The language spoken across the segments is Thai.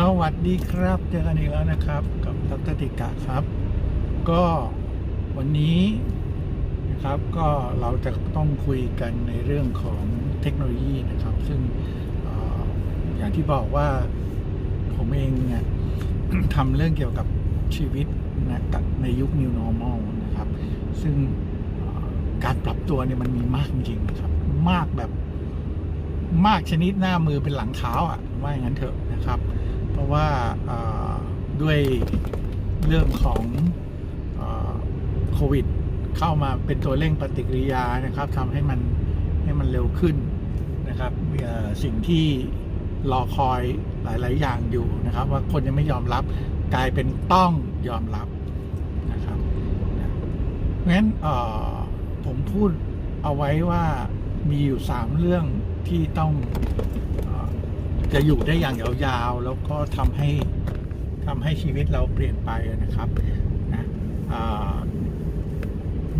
สวัสดีครับเจอกันอีกแล้วนะครับ กับดรติกะครับ ก็วันนี้นะครับก็เราจะต้องคุยกันในเรื่องของเทคโนโลยีนะครับ ซึ่งออย่างที่บอกว่าผมเองเนี่ยทำเรื่องเกี่ยวกับชีวิตนะกับในยุค New Normal นะครับ ซึ่งการปรับตัวเนี่ยมันมีมากจริงๆครับ มากแบบมากชนิดหน้ามือเป็นหลังเท้าอะว่าอย่างนั้นเถอะนะครับ เพราะว่าด้วยเรื่องของโควิด เข้ามาเป็นตัวเร่งปฏิกิริยานะครับทำให้มันให้มันเร็วขึ้นนะครับสิ่งที่รอคอยหลาย ๆ อย่างอยู่นะครับ ว่าคนยังไม่ยอมรับกลายเป็นต้องยอมรับนะครับนะเพราะฉะนั้นผมพูดเอาไว้ว่ามีอยู่สามเรื่องที่ต้อง จะอยู่ได้อย่างยาวๆ แล้วก็ทำให้ทำให้ชีวิตเราเปลี่ยนไปนะครับนะอ่า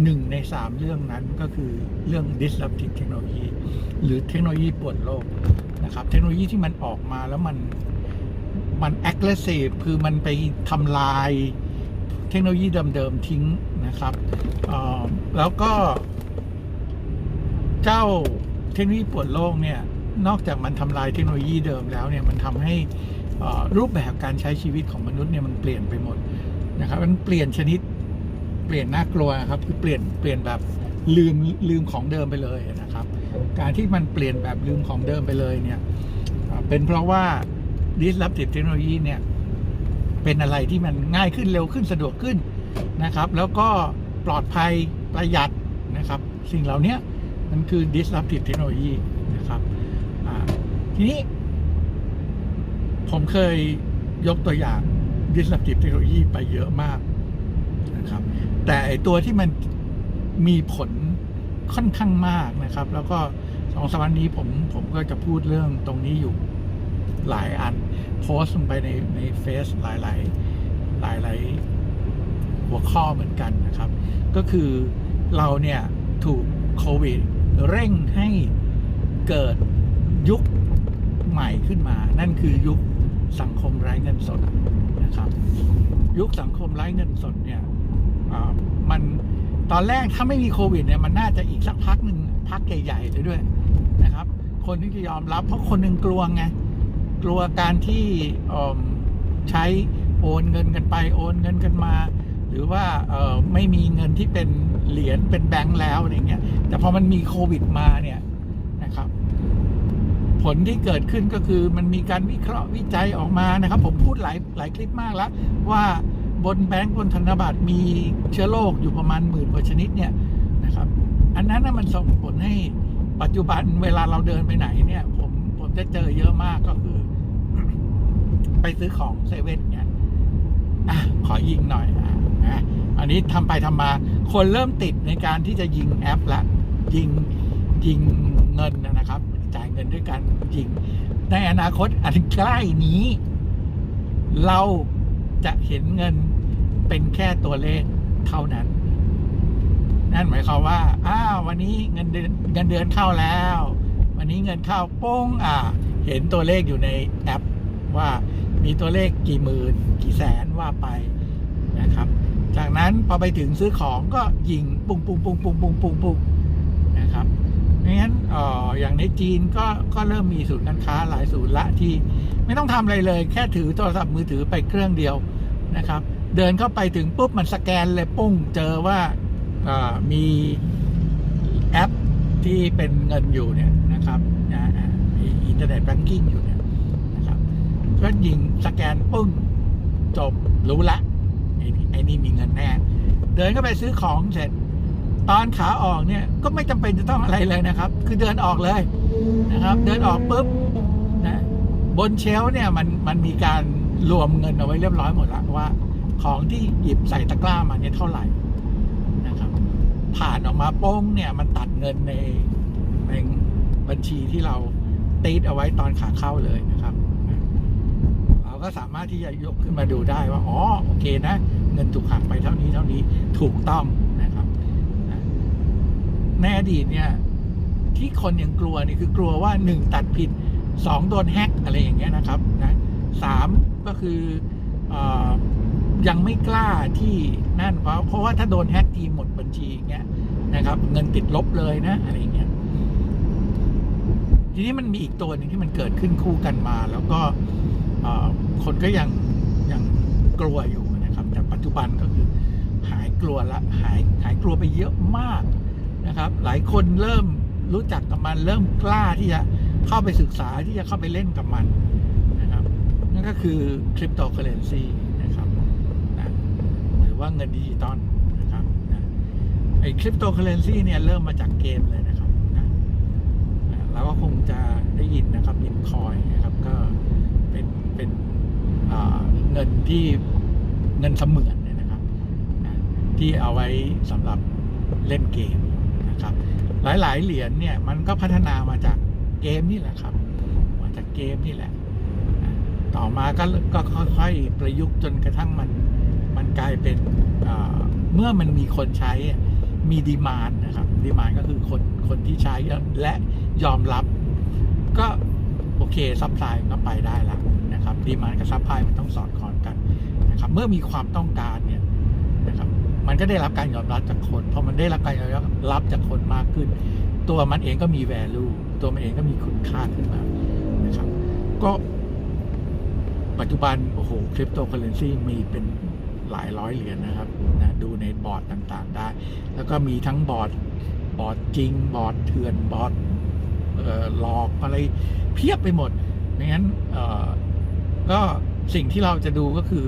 หนึ่งในสามเรื่องนั้นก็คือเรื่อง disruptive technology หรือเทคโนโลยีปวนโลกนะครับ เทคโนโลยีที่มันออกมาแล้วมันมัน aggressive คือมันไปทำลายเทคโนโลยีเดิมๆทิ้งนะครับแล้วก็ เจ้าเทคโนโลยีปวนโลกเนี่ย นอกจากมันทำลายเทคโนโลยีเดิมแล้วเนี่ยมันทำให้รูปแบบการใช้ชีวิตของมนุษย์เนี่ยมันเปลี่ยนไปหมดนะครับมันเปลี่ยนชนิดเปลี่ยนน่ากลัวนะครับคือเปลี่ยนเปลี่ยนแบบลืมลืมของเดิมไปเลยนะครับ การที่มันเปลี่ยนแบบลืมของเดิมไปเลยเนี่ยเป็นเพราะว่า disruptive technology เนี่ยเป็นอะไรที่มันง่ายขึ้นเร็วขึ้นสะดวกขึ้นนะครับ แล้วก็ปลอดภัยประหยัดนะครับ สิ่งเหล่านี้มันคือ disruptive technology นะครับ ทีนี้ ผมเคยยกตัวอย่าง disruptive technology ไปเยอะมากนะครับ แต่ไอตัวที่มันมีผลค่อนข้างมากนะครับ แล้วก็สองสามวันนี้ผมผมก็จะพูดเรื่องตรงนี้อยู่หลายอัน โพสต์ลงไปในในเฟซหลายหลายหลายหลายหัวข้อเหมือนกันนะครับ ก็คือเราเนี่ยถูกโควิดเร่งให้เกิด ยุคใหม่ขึ้นมา นั่นคือยุคสังคมไร้เงินสดนะครับ ยุคสังคมไร้เงินสดเนี่ยมันตอนแรกถ้าไม่มีโควิดเนี่ยมันน่าจะอีกสักพักหนึ่งพักใหญ่ๆเลยด้วยนะครับ คนที่จะยอมรับ เพราะคนหนึ่งกลัวไงกลัวการที่ใช้โอนเงินกันไปโอนเงินกันมา หรือว่าไม่มีเงินที่เป็นเหรียญเป็นแบงค์แล้วอะไรเงี้ยแต่พอมันมีโควิดมาเนี่ย ผลที่เกิดขึ้นก็คือมันมีการวิเคราะห์วิจัยออกมานะครับ ผมพูดหลายหลายคลิปมากแล้ว ว่าบนแบงก์บนธนบัตรมีเชื้อโรคอยู่ประมาณหมื่นกว่าชนิดเนี่ยนะครับ อันนั้นนะมันส่งผลให้ปัจจุบันเวลาเราเดินไปไหนเนี่ย ผมผมจะเจอเยอะมากก็คือ ไปซื้อของเซเว่นเนี่ยอะขอยิงหน่อยอะนะอันนี้ทำไปทำมา คนเริ่มติดในการที่จะยิงแอปละยิงยิงเงินนะครับ จ่ายเงินด้วยการยิง ในอนาคตอันใกล้นี้ เราจะเห็นเงินเป็นแค่ตัวเลขเท่านั้น นั่นหมายความว่า อ้าววันนี้เงินเดือนเงินเดือนเข้าแล้ว วันนี้เงินเข้าป้งอ่า เห็นตัวเลขอยู่ในแอปว่ามีตัวเลขกี่หมื่น กี่แสนว่าไปนะครับ จากนั้นพอไปถึงซื้อของก็ยิงปุ้งปุ้งปุ้งปุ้งปุ้งปุ้งปุ้งนะครับไม่ งั้นอออย่างในจีนก็ก็เริ่มมีศูนย์การค้าหลายศูนย์ละที่ไม่ต้องทำอะไรเลย แค่ถือโทรศัพท์มือถือไปเครื่องเดียวนะครับ เดินเข้าไปถึงปุ๊บมันสแกนเลยปุ้งเจอว่ามีแอปที่เป็นเงินอยู่เนี่ยนะครับนะมีอินเทอร์เน็ตแบงกิ้งอยู่เนี่ยนะครับก็ยิงสแกนปึ้งจบรู้ละไอ้นี่ไอ้นี่มีเงินแน่ เดินเข้าไปซื้อของเสร็จ ตอนขาออกเนี่ยก็ไม่จำเป็นจะต้องอะไรเลยนะครับ คือเดินออกเลยนะครับ เดินออกปุ๊บนะบนเชลเนี่ยมันมันมีการรวมเงินเอาไว้เรียบร้อยหมดล้วว่า ของที่หยิบใส่ตะกร้ามาเนี่ยเท่าไหร่นะครับ ผ่านออกมาโป้งเนี่ยมันตัดเงินในในบัญชีที่เราตีดเอาไว้ตอนขาเข้าเลยนะครับเราก็สามารถที่จะยกขึ้นมาดูได้ว่าอ๋อโอเคนะ เงินถูกหักไปเท่านี้เท่านี้ถูกต้อง ในอดีตเนี่ย ที่คนยังกลัวนี่คือกลัวว่าหนึ่งตัดผิดสองโดนแฮกอะไรอย่างเงี้ยนะครับนะสามก็คืออยังไม่กล้าที่นั่นเพราะเพราะว่าถ้าโดนแฮกทีหมดบัญชีอย่างเงี้ยนะครับ เงินติดลบเลยนะอะไรอย่างเงี้ยทีนี้มันมีอีกตัวหนึ่งที่มันเกิดขึ้นคู่กันมา แล้วก็คนก็ยังยังกลัวอยู่นะครับ แต่ปัจจุบันก็คือหายกลัวละหายหายกลัวไปเยอะมาก นะครับ หลายคนเริ่มรู้จักกับมันเริ่มกล้าที่จะเข้าไปศึกษาที่จะเข้าไปเล่นกับมันนะครับ นั่นก็คือคริปโตเคอเรนซีนะครับนะหรือว่าเงินดิจิตอลนะครับนะไอ้คริปโตเคอเรนซีเนี่ยเริ่มมาจากเกมเลยนะครับนะเราก็คงจะได้ยินนะครับบิตคอยนะครับก็เป็นเป็นเงินที่เงินเสมือนเนี่ยนะครับนะที่เอาไว้สำหรับเล่นเกม นะครับ หลายๆ เหรียญเนี่ยมันก็พัฒนามาจากเกมนี่แหละครับ มาจากเกมนี่แหละ ต่อมาก็ก็ค่อยๆประยุกต์จนกระทั่งมันมันกลายเป็นเมื่อมันมีคนใช้มีดีมานนะครับดีมานก็คือคนคนที่ใช้และยอมรับ ก็โอเคซัพพลายก็ไปได้แล้วนะครับดีมานกับซัพพลายมันต้องสอดคล้องกันนะครับ เมื่อมีความต้องการเนี่ย มันก็ได้รับการยอมรับจากคนพอมันได้รับการยอมรับจากคนมากขึ้น ตัวมันเองก็มี value ตัวมันเองก็มีคุณค่าขึ้นมานะครับ ก็ปัจจุบัน โอ้โหคริปโตเคอเรนซีมีเป็นหลายร้อยเหรียญนะครับนะดูในบอร์ดต่างๆได้ แล้วก็มีทั้งบอร์ดบอร์ดจริง บอร์ดเถื่อนบอร์ดหลอกอะไรเพียบไปหมดไม่งั้นก็สิ่งที่เราจะดูก็คือ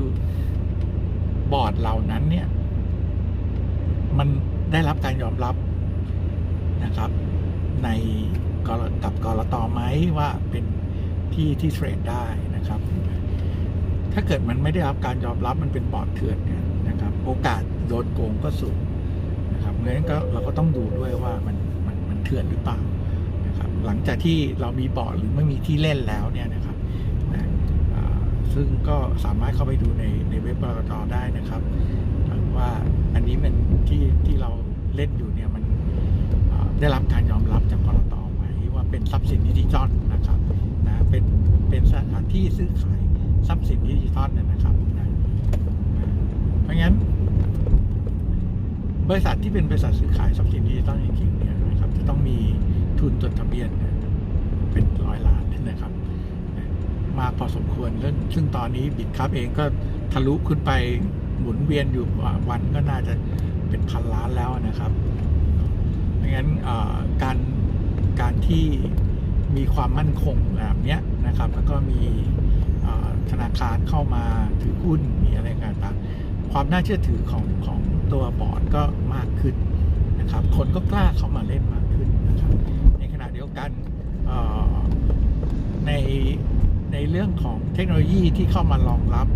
บอร์ดเหล่านั้นเนี่ย มันได้รับการยอมรับนะครับ ในกกับกรตไหมว่าเป็นที่ที่เทรดได้นะครับ ถ้าเกิดมันไม่ได้รับการยอมรับมันเป็นบอดเถื่อนเนี่ยนะครับ โอกาสโดนโกงก็สูงนะครับเพราะฉะนั้นก็เราก็ต้องดูด้วยว่ามันมันมันเถื่อนหรือเปล่านะครับ หลังจากที่เรามีบอดหรือไม่มีที่เล่นแล้วเนี่ยนะครับนะซึ่งก็สามารถเข้าไปดูในในเว็บกรตได้นะครับ ว่าอันนี้มันที่ที่เราเล่นอยู่เนี่ยมันได้รับการยอมรับจากกรตไหมว่าเป็นทรัพย์สินดิจิทัลนะครับนะเป็นเป็นสถานที่ซื้อขายทรัพย์สินดิจิทัลเนี่ยนะครับนะเพราะงั้น บริษัทที่เป็นบริษัทซื้อขายทรัพย์สินดิจิทัลจริงๆเนี่ยนะครับจะต้องมีทุนจดทะเบียนเนี่ยเป็นร้อยล้านนะครับ มาพอสมควรเรื่องซึ่งตอนนี้บิตครับเองก็ทะลุขึ้นไป หมุนเวียนอยู่วันก็น่าจะเป็นพันล้านแล้วนะครับเพราะงั้นการการที่มีความมั่นคงแบบนี้นะครับ แล้วก็มีธนาคารเข้ามาถือหุ้นมีอะไรต่างๆความน่าเชื่อถือของของตัวบอร์ดก็มากขึ้นนะครับ คนก็กล้าเข้ามาเล่นมากขึ้นนะครับ ในขณะเดียวกันในในเรื่องของเทคโนโลยีที่เข้ามารองรับ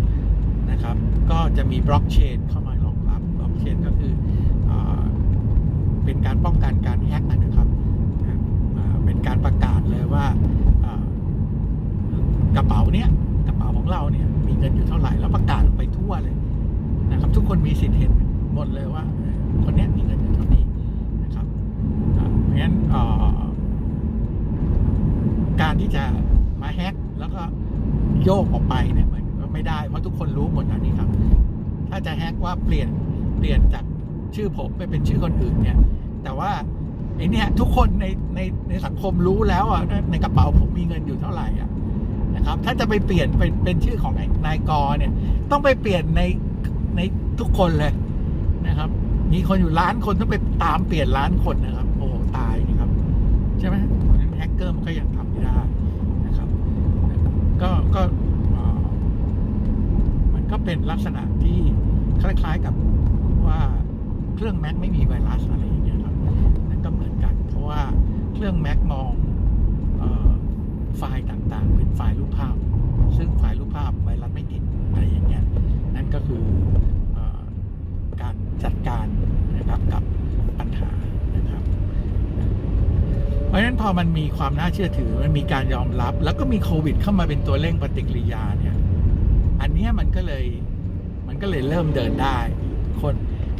จะมีบล็อกเชนเข้ามารองรับบล็อกเชนก็คือเอเป็นการป้องกันการแฮกนะครับ เป็นการประกาศเลยว่ากระเป๋าเนี้ยกระเป๋าของเราเนี่ยมีเงินอยู่เท่าไหร่แล้วประกาศออกไปทั่วเลยนะครับ ทุกคนมีสิทธิ์เห็นหมดเลยว่า คนนี้มีเงินอยู่เท่านี้นะครับเพราะฉะนั้นการที่จะมาแฮกแล้วก็โยกออกไปเนี่ยมันก็ไม่ได้เพราะทุกคนรู้หมดอันนี้ครับ ถ้าจะแฮกว่าเปลี่ยนเปลี่ยนจากชื่อผมไปเป็นชื่อคนอื่นเนี่ย แต่ว่าไอเนี่ยทุกคนในในในสังคมรู้แล้วอะในกระเป๋าผมมีเงินอยู่เท่าไหร่อะนะครับ ถ้าจะไปเปลี่ยนเป็นเป็นชื่อของนายกเนี่ย ต้องไปเปลี่ยนในในทุกคนเลยนะครับ มีคนอยู่ล้านคนต้องไปตามเปลี่ยนล้านคนนะครับ โอ้ตายนี่ครับ ใช่ไหมเพราะนั้นแฮกเกอร์มันก็ยังทำไม่ได้นะครับ ก็ก็ ก็เป็นลักษณะที่คล้าย ๆกับว่าเครื่องแม็กไม่มีไวรัสอะไรอย่างเงี้ยครับนั่นก็เหมือนกัน เพราะว่าเครื่องแม็กมองออไฟล์ต่างๆ เป็นไฟล์รูปภาพ ซึ่งไฟล์รูปภาพไวรัสไม่ติดอะไรอย่างเงี้ยนั่นก็คืออการจัดการนะครับกับปัญหานะครับเพราะฉะนั้นพอมันมีความน่าเชื่อถือมันมีการยอมรับ แล้วก็มีโควิด เข้ามาเป็นตัวเร่งปฏิกิริยาเนี่ย อันนี้มันก็เลยมันก็เลยเริ่มเดินได้ คน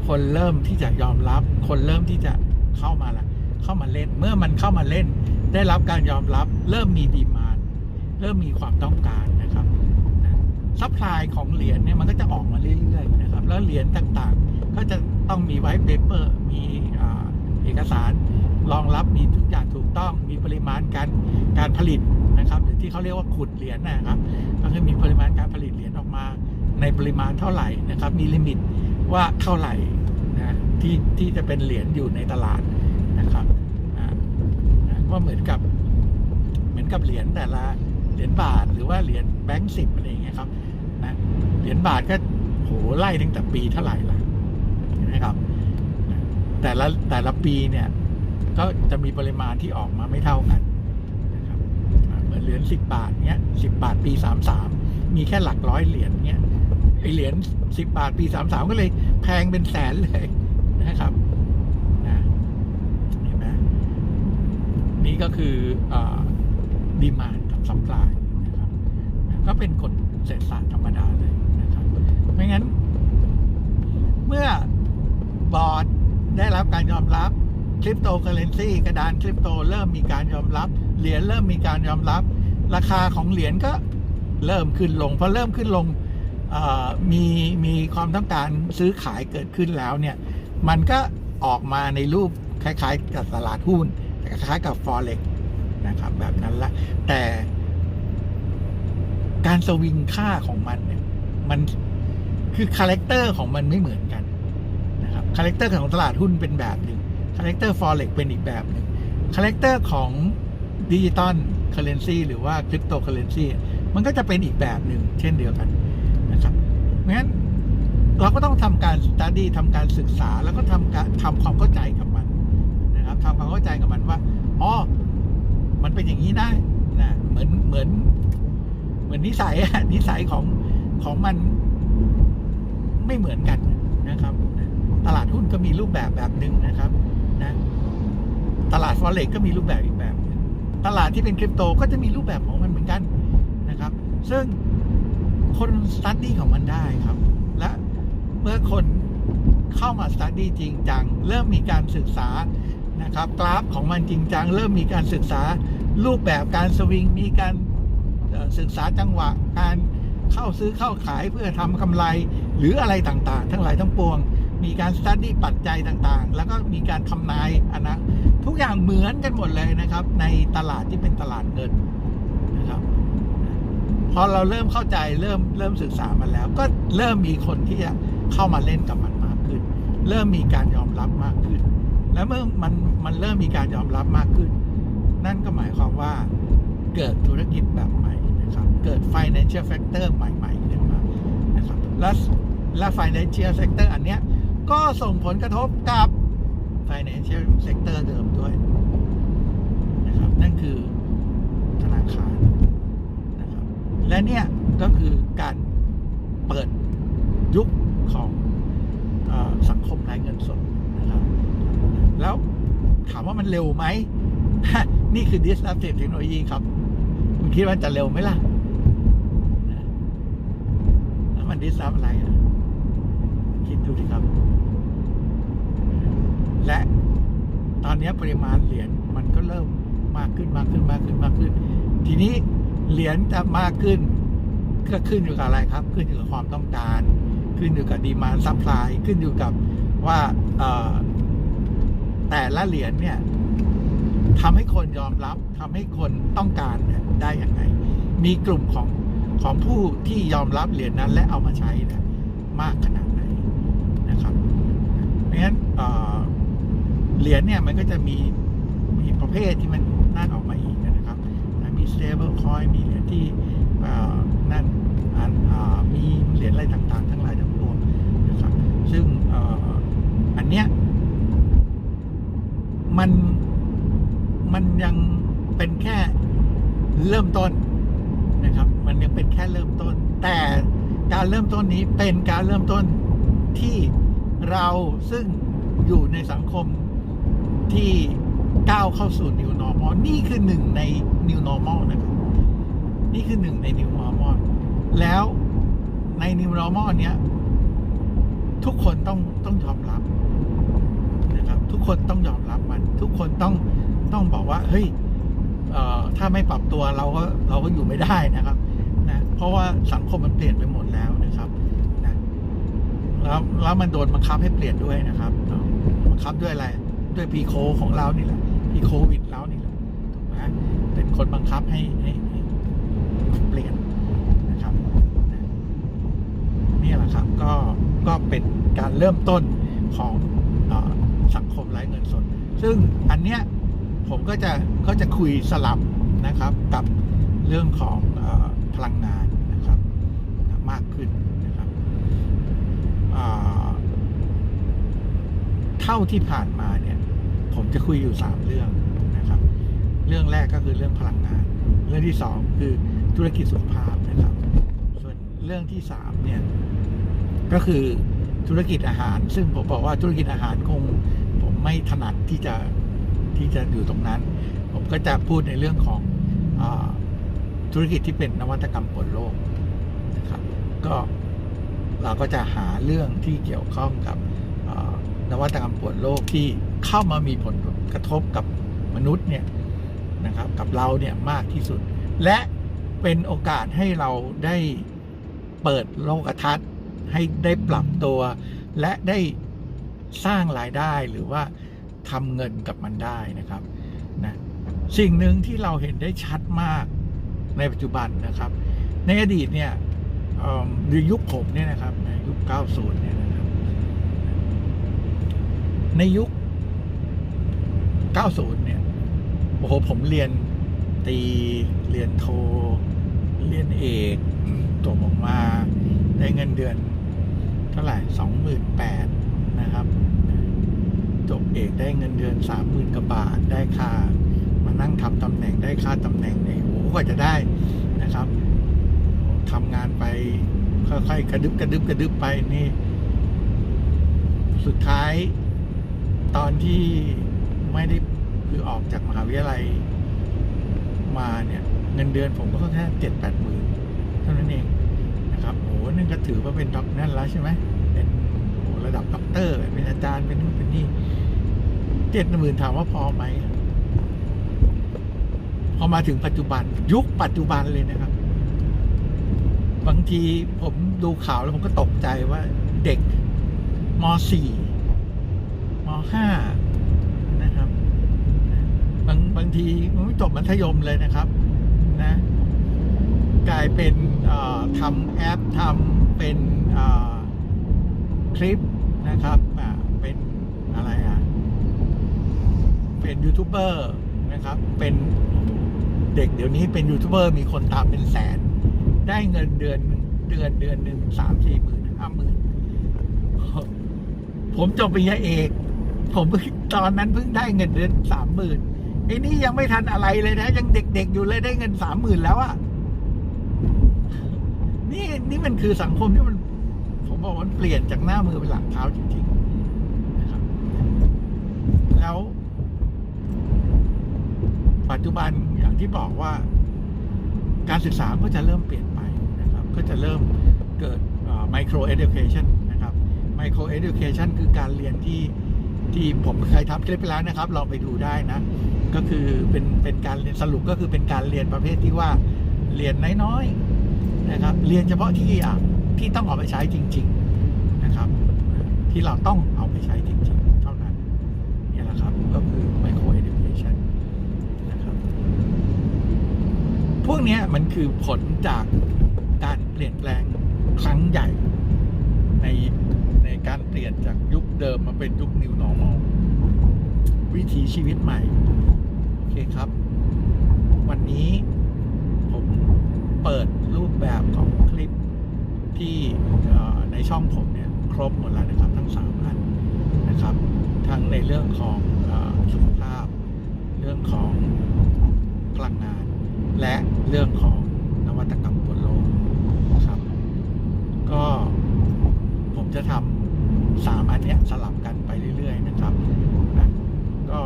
คนเริ่มที่จะยอมรับ คนเริ่มที่จะเข้ามาละเข้ามาเล่นเมื่อมันเข้ามาเล่น ได้รับการยอมรับ เริ่มมีดีมานเริ่มมีความต้องการนะครับซัพพลายของเหรียญเนี่ยมันก็จะออกมาเรื่อยๆนะครับ แล้วเหรียญต่างๆ ก็จะต้องมีไว้เปเปอร์มีเอกสารรองรับมีทุกอย่างถูกต้องมีปริมาณการการผลิต นะครับ หรือที่เขาเรียกว่าขุดเหรียญนะครับ ก็คือมีปริมาณการผลิตเหรียญออกมา ในปริมาณเท่าไหร่นะครับ มีลิมิตว่าเท่าไหร่นะที่ที่จะเป็นเหรียญอยู่ในตลาดนะครับอ่านะก็เหมือนกับ เหมือนกับเหรียญแต่ละเหรียญบาทหรือว่าเหรียญแบงก์สิบอะไรอย่างเงี้ยครับนะเหรียญบาทก็โหไล่ตั้งแต่ปีเท่าไหร่ละนไหมครับ แต่ละแต่ละปีเนี่ย ก็จะมีปริมาณที่ออกมาไม่เท่ากัน เหรียญสิบบาทเนี้ยสิบบาทปีสามสามมีแค่หลักร้อยเหรียญเนี้ยไอเหรียญสิบบาทปีสามสามก็เลยแพงเป็นแสนเลยนะครับนะเห็นไหมนี่ก็คือดีมานกับซัพพลายนะครับนะก็เป็นกฎเศรษฐศาสตร์ธรรมดาเลยนะครับไม่งั้น เมื่อบอร์ดได้รับการยอมรับ คริปโตเคอเรนซีกระดานคริปโตเริ่มมีการยอมรับ เหรียญเริ่มมีการยอมรับ ราคาของเหรียญก็เริ่มขึ้นลงพอเริ่มขึ้นลงมีมีความต้องการซื้อขายเกิดขึ้นแล้วเนี่ย มันก็ออกมาในรูปคล้ายๆกับตลาดหุ้นคล้ายๆกับ forex นะครับ แบบนั้นละแต่การสวิงค่าของมันเนี่ยมันคือคาแรคเตอร์ของมันไม่เหมือนกันนะครับคาแรคเตอร์ของตลาดหุ้นเป็นแบบหนึ่ง คาแรคเตอร์ forex เป็นอีกแบบหนึ่งคาแรคเตอร์ของดิจิตอลเคอเรนซีหรือว่าคริปโตเคอเรนซีมันก็จะเป็นอีกแบบหนึ่งเช่นเดียวกันนะครับเพราะฉะนั้นเราก็ต้องทำการ study ทำการศึกษาแล้วก็ทำการทำความเข้าใจกับมันนะครับทำความเข้าใจกับมันว่าอ๋อมันเป็นอย่างนี้นะนะเหมือนเหมือน เหมือนนิสัยอะนิสัยของของมันไม่เหมือนกันนะครับ ตลาดหุ้นก็มีรูปแบบแบบหนึ่งนะครับ ตลาดฟอเร็กก็มีรูปแบบอีกแบบ ตลาดที่เป็นคริปโตก็จะมีรูปแบบของมันเหมือนกันนะครับ ซึ่งคนสตัดดี้ของมันได้ครับ และเมื่อคนเข้ามาสตัดดี้จริงจัง เริ่มมีการศึกษานะครับ กราฟของมันจริงจัง เริ่มมีการศึกษารูปแบบการสวิง มีการศึกษาจังหวะ การเข้าซื้อเข้าขายเพื่อทำกำไร หรืออะไรต่างๆ ทั้งหลายทั้งปวง มีการสตัดดี้ปัจจัยต่างๆ แล้วก็มีการทำนายอนะ ทุกอย่างเหมือนกันหมดเลยนะครับ ในตลาดที่เป็นตลาดเงินนะครับพอเราเริ่มเข้าใจเริ่มเริ่มศึกษามันแล้ว ก็เริ่มมีคนที่จะเข้ามาเล่นกับมันมากขึ้น เริ่มมีการยอมรับมากขึ้น แล้วเมื่อมันมันเริ่มมีการยอมรับมากขึ้น นั่นก็หมายความว่าเกิดธุรกิจแบบใหม่นะครับ เกิด financial factor ใหม่ๆขึ้นมานะครับและและ financial sector อันเนี้ยก็ส่งผลกระทบกับ financial sector เดิมด้วยนะครับนั่นคือธนาคารนะครับและเนี่ยก็คือการเปิดยุคของอสังคมไร้เงินสดนะครับแล้วถามว่ามันเร็วไหม นี่คือ disruptive technology ครับคุณคิดว่าจะเร็วไหมล่ะแล้วมัน disrupt อะไรอะ คิดดูดิครับ และตอนนี้ปริมาณเหรียญมันก็เริ่มมากขึ้นมากขึ้นมากขึ้นมากขึ้น ทีนี้เหรียญจะมากขึ้น ก็ขึ้นอยู่กับอะไรครับ ขึ้นอยู่กับความต้องการ ขึ้นอยู่กับดีมานซัพพลายขึ้นอยู่กับว่าแต่ละเหรียญเนี่ยทำให้คนยอมรับทำให้คนต้องการได้อย่างไงมีกลุ่มของของผู้ที่ยอมรับเหรียญนั้นและเอามาใช้นี่ยมากขนาดไหนนะครับเพราะฉะนั้นเอ่อ เหรียญเนี่ยมันก็จะมีมีประเภทที่มันนั่นออกมาอีกนะครับ มี stable coin มีเหรียญที่นั่นมีเหรียญอะไรต่างๆ ทั้งหลายทั้งปวงนะครับ ซึ่งออันเนี้ยมันมันยังเป็นแค่เริ่มต้นนะครับ มันยังเป็นแค่เริ่มต้น แต่การเริ่มต้นนี้เป็นการเริ่มต้นที่เราซึ่งอยู่ในสังคม ที่ก้าวเข้าสู่ new normal นี่คือหนึ่งใน new normal นะครับนี่คือหนึ่งใน new normal แล้วใน new normal เนี้ย ทุกคนต้องต้องยอมรับนะครับ ทุกคนต้องยอมรับมัน ทุกคนต้องต้องบอกว่า เฮ้ยเอ่อถ้าไม่ปรับตัวเราก็เราก็อยู่ไม่ได้นะครับนะเพราะว่าสังคมมันเปลี่ยนไปหมดแล้วนะครับนะแล้วแล้วมันโดนบังคับให้เปลี่ยนด้วยนะครับบังคับด้วยอะไร ด้วยพีโคของเรานี่แหละพีโควิดเรานี่แหละถูกไหมเป็นคนบังคับให้ให้ใหเปลี่ยนนะครับนี่แหละครับก็ก็เป็นการเริ่มต้นของอสังคมไร้เงินสด ซึ่งอันเนี้ยผมก็จะก็จะคุยสลับนะครับกับเรื่องของอพลังงานนะครับมากขึ้นนะครับอ่า เท่าที่ผ่านมาเนี่ย ผมจะคุยอยู่สามเรื่องนะครับ เรื่องแรกก็คือเรื่องพลังงาน เรื่องที่สองคือธุรกิจสุขภาพนะครับ ส่วนเรื่องที่สามเนี่ยก็คือธุรกิจอาหาร ซึ่งผมบอกว่าธุรกิจอาหารคง ผมไม่ถนัดที่จะที่จะอยู่ตรงนั้น ผมก็จะพูดในเรื่องของอธุรกิจที่เป็นนวัตกรรมปลดโลกนะครับ ก็เราก็จะหาเรื่องที่เกี่ยวข้องกับ นวัตกรรมปลดโลกที่เข้ามามีผลกระทบกับมนุษย์เนี่ยนะครับกับเราเนี่ยมากที่สุด และเป็นโอกาสให้เราได้เปิดโลกทัศน์ให้ได้ปรับตัว และได้สร้างรายได้หรือว่าทำเงินกับมันได้นะครับนะสิ่งหนึ่งที่เราเห็นได้ชัดมากในปัจจุบันนะครับ ในอดีตเนี่ยเอิ่มหรือยุคผมเนี่ยนะครับในยุค 90เนี่ยนะครับ ในยุค 90 เนี่ย โอ้โห ผมเรียนตี เรียนโท เรียนเอกจบออกมาได้เงินเดือน เท่าไหร่สองหมื่นแปดนะครับ จบเอกได้เงินเดือนสามหมื่นกว่าบาท ได้ค่า มานั่งทำตำแหน่งได้ค่าตำแหน่งเนี่ยโอ้โหกว่าจะได้นะครับทำงานไปค่อยๆกระดึบกระดึบกระดึบไปนี่ สุดท้าย ตอนที่ไม่ได้คือออกจากมหาวิทยาลัยมาเนี่ยเงินเดือนผมก็แค่เจ็ดแปดหมื่นเท่านั้นเองนะครับโอ้โหนั่นก็ถือว่าเป็นด็อกนั่นแล้วใช่ไหมเป็นโอ้โหระดับด็อกเตอร์เป็นอาจารย์เป็นนู่นเป็นนี่เจ็ดหมื่นถามว่าพอไหมพอมาถึงปัจจุบัน ยุคปัจจุบันเลยนะครับ บางทีผมดูข่าวแล้วผมก็ตกใจว่าเด็กม .4 ม .5 นะครับ บางบางทีมันไม่จบมัธยมเลยนะครับ นะ กลายเป็นทำแอปทำเป็นคลิปนะครับเป็นอะไรอะ เป็นยูทูบเบอร์นะครับ เป็นเด็กเดี๋ยวนี้เป็นยูทูบเบอร์มีคนตามเป็นแสน ได้เงินเดือนเดือนเดือนหนึ่งสามสี่หมื่นห้าหมื่นผมจบปริญญาเอก ผมพิ่งตอนนั้นเพิ่งได้เงินเดือนสามหมื่นไอ้นี่ยังไม่ทันอะไรเลยนะ ยังเด็กๆอยู่เลยได้เงินสามหมื่นแล้วอะนี่นี่มันคือสังคมที่มัน ผมบอกว่ามันเปลี่ยนจากหน้ามือเป็นหลังเท้าจริงๆนะครับแล้ว ปัจจุบันอย่างที่บอกว่า การศึกษาก็จะเริ่มเปลี่ยนไปนะครับ ก็จะเริ่มเกิดไมโครเอ u c a t i o n นะครับไมโครเอ u c a t i o n คือการเรียนที่ ที่ผมเคยทำคลิปไปแล้วนะครับลองไปดูได้นะ ก็คือเป็นเป็นการเรียนสรุปก็คือเป็นการเรียนประเภทที่ว่าเรียนน้อยๆนะครับ เรียนเฉพาะที่อะที่ต้องเอาไปใช้จริง ๆนะครับ ที่เราต้องเอาไปใช้จริง ๆ เท่านั้นนี่แหละครับก็คือ micro education นะครับ พวกนี้มันคือผลจากการเปลี่ยนแปลงครั้งใหญ่ในในการเปลี่ยนจากยุค เดิมมาเป็นยุค new normal วิถีชีวิตใหม่ โอเคครับ วันนี้ผมเปิดรูปแบบของคลิปที่ในช่องผมเนี่ย ครบหมดแล้วนะครับ ทั้งสามอันนะครับ ทั้งในเรื่องของอสุขภาพ เรื่องของพลังงาน และเรื่องของนวัตกรรมบนโลกนะครับ ก็ผมจะทำ สามอันเนี้ยสลับกันไปเรื่อย ๆ นะครับนะก็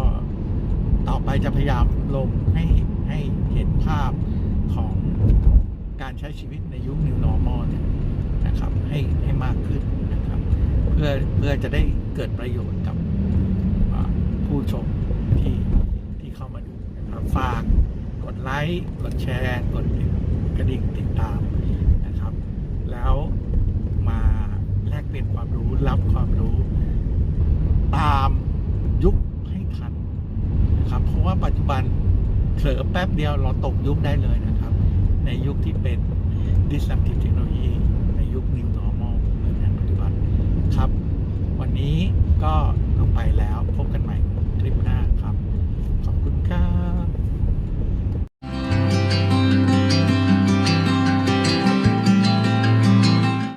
ต่อไปจะพยายามลงให้ให้เห็นภาพของการใช้ชีวิตในยุค New Normal เนี่ยนะครับให้ให้มากขึ้นนะครับ เพื่อเพื่อจะได้เกิดประโยชน์กับผู้ชมที่ที่เข้ามาดูนะครับฝากกดไลค์กดแชร์ กดกระดิ่งติดตามแล้วมาแลก เรียนความรู้รับความรู้ ตามยุคให้ทันนะครับ เพราะว่าปัจจุบันเผลอแป๊บเดียวเราตกยุคได้เลยนะครับ ในยุคที่เป็น disruptive technology ในยุค new normal เหมือนอย่างปัจจุบันครับ วันนี้ก็ต้องไปแล้ว